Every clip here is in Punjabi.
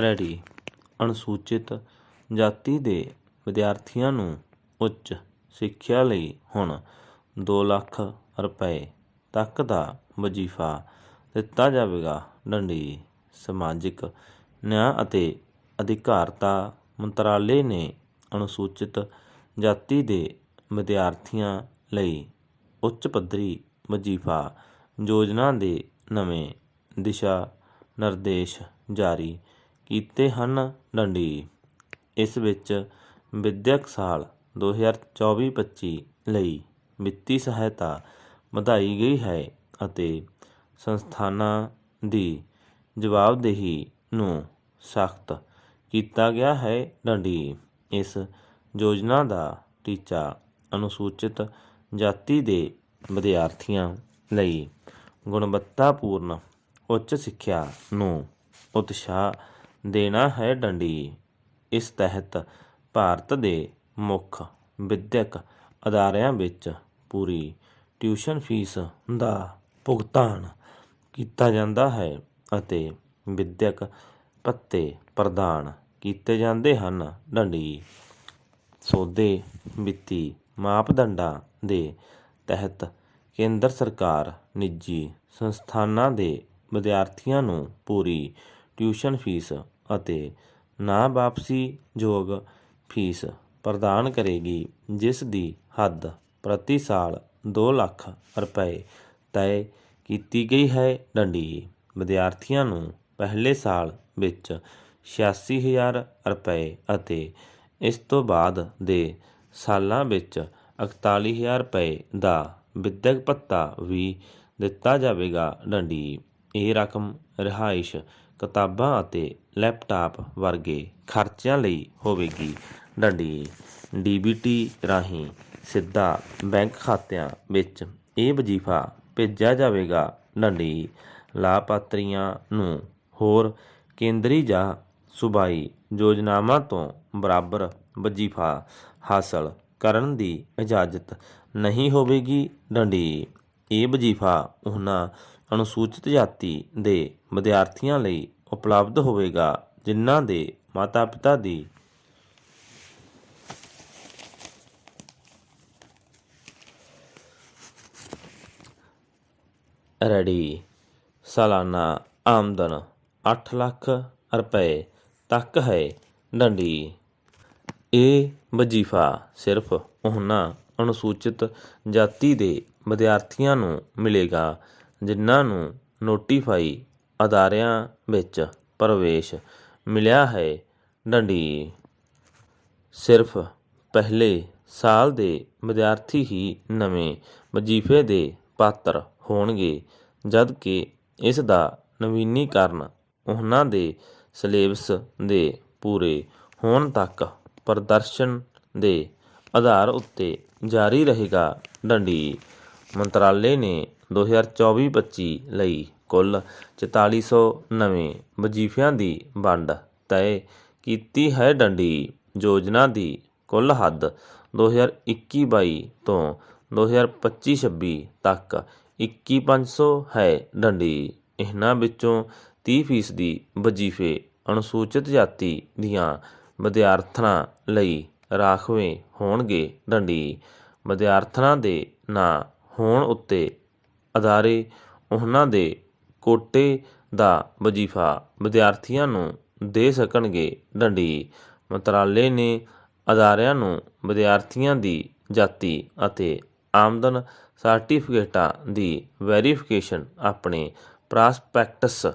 ਰੈਡੀ ਅਨੁਸੂਚਿਤ ਜਾਤੀ ਦੇ ਵਿਦਿਆਰਥੀਆਂ ਨੂੰ ਉੱਚ ਸਿੱਖਿਆ ਲਈ ਹੁਣ 2 ਲੱਖ ਰੁਪਏ ਤੱਕ ਦਾ ਵਜ਼ੀਫਾ ਦਿੱਤਾ ਜਾਵੇਗਾ। ਡੰਡੀ ਸਮਾਜਿਕ ਨਿਆਂ ਅਤੇ ਅਧਿਕਾਰਤਾ ਮੰਤਰਾਲੇ ਨੇ ਅਨੁਸੂਚਿਤ ਜਾਤੀ ਦੇ ਵਿਦਿਆਰਥੀਆਂ ਲਈ ਉੱਚ ਪੱਧਰੀ ਵਜ਼ੀਫਾ ਯੋਜਨਾ ਦੇ ਨਵੇਂ ਦਿਸ਼ਾ ਨਿਰਦੇਸ਼ ਜਾਰੀ ਕੀਤੇ ਹਨ ਡੰਡੀ। ਇਸ ਵਿੱਚ ਵਿੱਦਿਅਕ ਸਾਲ 2024-25 ਲਈ ਵਿੱਤੀ ਸਹਾਇਤਾ ਵਧਾਈ ਗਈ ਹੈ ਅਤੇ ਸੰਸਥਾਨਾਂ ਦੀ ਜਵਾਬਦੇਹੀ ਨੂੰ ਸਖਤ ਕੀਤਾ ਗਿਆ ਹੈ ਡੰਡੀ। ਇਸ ਯੋਜਨਾ ਦਾ ਟੀਚਾ ਅਨੁਸੂਚਿਤ ਜਾਤੀ ਦੇ ਵਿਦਿਆਰਥੀਆਂ ਲਈ ਗੁਣਵੱਤਾਪੂਰਨ ਉੱਚ ਸਿੱਖਿਆ ਨੂੰ ਉਤਸ਼ਾਹ ਦੇਣਾ ਹੈ ਡੰਡੀ। ਇਸ ਤਹਿਤ ਭਾਰਤ ਦੇ ਮੁੱਖ ਵਿਦਿਅਕ ਅਦਾਰਿਆਂ ਵਿੱਚ ਪੂਰੀ ਟਿਊਸ਼ਨ ਫੀਸ ਦਾ ਭੁਗਤਾਨ ਕੀਤਾ ਜਾਂਦਾ ਹੈ ਅਤੇ ਵਿਦਿਅਕ ਪੱਤੇ ਪ੍ਰਦਾਨ ਕੀਤੇ ਜਾਂਦੇ ਹਨ। ਡੰਡੀ ਸੋਧੇ ਵਿੱਤੀ ਮਾਪਦੰਡਾਂ ਦੇ ਤਹਿਤ ਕੇਂਦਰ ਸਰਕਾਰ, ਨਿੱਜੀ ਸੰਸਥਾਨਾਂ ਦੇ ਵਿਦਿਆਰਥੀਆਂ ਨੂੰ ਪੂਰੀ ਟਿਊਸ਼ਨ ਫੀਸ ਅਤੇ ਨਾ ਵਾਪਸੀ ਯੋਗ ਫੀਸ ਪ੍ਰਦਾਨ ਕਰੇਗੀ, ਜਿਸ ਦੀ ਹੱਦ ਪ੍ਰਤੀ ਸਾਲ 2 ਲੱਖ ਰੁਪਏ ਤੈਅ ਕੀਤੀ ਗਈ ਹੈ। ਡੰਡੀ ਵਿਦਿਆਰਥੀਆਂ ਨੂੰ ਪਹਿਲੇ ਸਾਲ ਵਿੱਚ 86000 ਰੁਪਏ ਅਤੇ ਇਸ ਤੋਂ ਬਾਅਦ ਦੇ ਸਾਲਾਂ ਵਿੱਚ 41000 ਰੁਪਏ ਦਾ ਵਿਦਿਅਕ ਭੱਤਾ ਵੀ ਦਿੱਤਾ ਜਾਵੇਗਾ। ਡੰਡੀ ਇਹ ਰਕਮ ਰਿਹਾਇਸ਼ ਕਿਤਾਬਾਂ ਅਤੇ ਲੈਪਟਾਪ ਵਰਗੇ ਖਰਚਿਆਂ ਲਈ ਹੋਵੇਗੀ ਡੰਡੀ। ਡੀਬੀਟੀ ਰਾਹੀਂ ਸਿੱਧਾ ਬੈਂਕ ਖਾਤਿਆਂ ਵਿੱਚ ਇਹ ਵਜ਼ੀਫਾ ਭੇਜਿਆ ਜਾਵੇਗਾ। ਡੰਡੀ ਲਾਭਪਾਤਰੀਆਂ ਨੂੰ ਹੋਰ ਕੇਂਦਰੀ ਜਾਂ ਸੂਬਾਈ ਯੋਜਨਾਵਾਂ ਤੋਂ ਬਰਾਬਰ ਵਜ਼ੀਫਾ ਹਾਸਲ ਕਰਨ ਦੀ ਇਜਾਜ਼ਤ ਨਹੀਂ ਹੋਵੇਗੀ। ਡੰਡੀ, ਇਹ ਵਜ਼ੀਫਾ ਉਹਨਾਂ ਅਨੁਸੂਚਿਤ ਜਾਤੀ ਦੇ ਵਿਦਿਆਰਥੀਆਂ ਲਈ ਉਪਲਬਧ ਹੋਵੇਗਾ, ਜਿਨ੍ਹਾਂ ਦੇ ਮਾਤਾ-ਪਿਤਾ ਦੀ ਰੈਡੀ ਸਾਲਾਨਾ ਆਮਦਨ 8 ਲੱਖ ਰੁਪਏ ਤੱਕ ਹੈ। ਡੰਡੀ। ਇਹ ਵਜ਼ੀਫਾ ਸਿਰਫ ਉਹਨਾਂ ਅਨੁਸੂਚਿਤ ਜਾਤੀ ਦੇ ਵਿਦਿਆਰਥੀਆਂ ਨੂੰ ਮਿਲੇਗਾ ਜਿਨ੍ਹਾਂ ਨੂੰ ਨੋਟੀਫਾਈ ਅਦਾਰਿਆਂ ਵਿੱਚ ਪ੍ਰਵੇਸ਼ ਮਿਲਿਆ ਹੈ। ਡੰਡੀ ਸਿਰਫ ਪਹਿਲੇ ਸਾਲ ਦੇ ਵਿਦਿਆਰਥੀ ਹੀ ਨਵੇਂ ਵਜ਼ੀਫੇ ਦੇ ਪਾਤਰ ਹੋਣਗੇ ਜਦ ਕਿ ਇਸ ਦਾ ਨਵੀਨੀਕਰਨ ਉਹਨਾਂ ਦੇ ਸਿਲੇਬਸ ਦੇ ਪੂਰੇ ਹੋਣ ਤੱਕ ਪ੍ਰਦਰਸ਼ਨ ਦੇ ਆਧਾਰ ਉੱਤੇ ਜਾਰੀ ਰਹੇਗਾ। ਡੰਡੀ ਮੰਤਰਾਲੇ ਨੇ 2024-25 ਲਈ ਕੁੱਲ 4400 ਨਵੇਂ ਵਜ਼ੀਫਿਆਂ ਦੀ ਵੰਡ ਤੈਅ ਕੀਤੀ ਹੈ ਡੰਡੀ। ਯੋਜਨਾ ਦੀ ਕੁੱਲ ਹੱਦ 2021-22 ਤੋਂ 2025-26 ਤੱਕ 21500 ਹੈ ਡੰਡੀ। ਇਹਨਾਂ ਵਿੱਚੋਂ 30% ਦੀ ਵਜ਼ੀਫੇ ਅਨੁਸੂਚਿਤ ਜਾਤੀ ਦੀਆਂ ਵਿਦਿਆਰਥਣਾਂ ਲਈ ਰਾਖਵੇਂ ਹੋਣਗੇ ਡੰਡੀ। ਵਿਦਿਆਰਥਣਾਂ ਦੇ ਨਾਂ ਹੋਣ ਉੱਤੇ ਅਦਾਰੇ ਉਹਨਾਂ ਦੇ ਕੋਟੇ ਦਾ ਵਜ਼ੀਫਾ ਵਿਦਿਆਰਥੀਆਂ ਨੂੰ ਦੇ ਸਕਣਗੇ ਡੰਡੀ। ਮੰਤਰਾਲੇ ਨੇ ਅਦਾਰਿਆਂ ਨੂੰ ਵਿਦਿਆਰਥੀਆਂ ਦੀ ਜਾਤੀ ਅਤੇ ਆਮਦਨ ਸਰਟੀਫਿਕੇਟਾਂ ਦੀ ਵੈਰੀਫਿਕੇਸ਼ਨ ਆਪਣੇ ਪ੍ਰਾਸਪੈਕਟਸ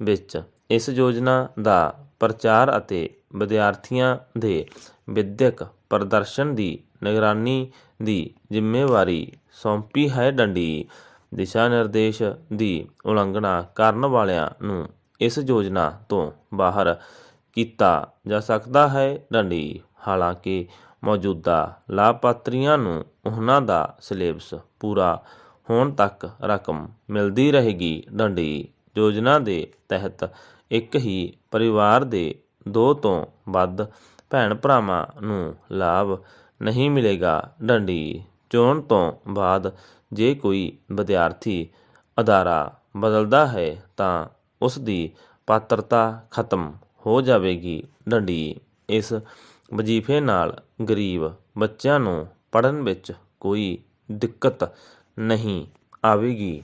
ਵਿੱਚ ਇਸ ਯੋਜਨਾ ਦਾ ਪ੍ਰਚਾਰ ਅਤੇ ਵਿਦਿਆਰਥੀਆਂ ਦੇ ਵਿਦਿਅਕ ਪ੍ਰਦਰਸ਼ਨ ਦੀ ਨਿਗਰਾਨੀ ਦੀ ਜ਼ਿੰਮੇਵਾਰੀ ਸੌਂਪੀ ਹੈ ਡੰਡੀ। ਦਿਸ਼ਾ ਨਿਰਦੇਸ਼ ਦੀ ਉਲੰਘਣਾ ਕਰਨ ਵਾਲਿਆਂ ਨੂੰ ਇਸ ਯੋਜਨਾ ਤੋਂ ਬਾਹਰ ਕੀਤਾ ਜਾ ਸਕਦਾ ਹੈ। ਡੰਡੀ ਹਾਲਾਂਕਿ ਮੌਜੂਦਾ ਲਾਭਪਾਤਰੀਆਂ ਨੂੰ ਉਹਨਾਂ ਦਾ ਸਿਲੇਬਸ ਪੂਰਾ ਹੋਣ ਤੱਕ ਰਕਮ ਮਿਲਦੀ ਰਹੇਗੀ। ਡੰਡੀ ਯੋਜਨਾ ਦੇ ਤਹਿਤ ਇੱਕ ਹੀ ਪਰਿਵਾਰ ਦੇ ਦੋ ਤੋਂ ਵੱਧ ਭੈਣ ਭਰਾਵਾਂ ਨੂੰ ਲਾਭ ਨਹੀਂ ਮਿਲੇਗਾ। ਡੰਡੀ ਚੋਣ ਤੋਂ ਬਾਅਦ ਜੇ ਕੋਈ ਵਿਦਿਆਰਥੀ ਅਦਾਰਾ ਬਦਲਦਾ ਹੈ ਤਾਂ ਉਸ ਦੀ ਪਾਤਰਤਾ ਖਤਮ ਹੋ ਜਾਵੇਗੀ। ਡੰਡੀ ਇਸ ਵਜ਼ੀਫੇ ਨਾਲ ਗਰੀਬ ਬੱਚਿਆਂ ਨੂੰ ਪੜ੍ਹਨ ਵਿੱਚ ਕੋਈ ਦਿੱਕਤ ਨਹੀਂ ਆਵੇਗੀ।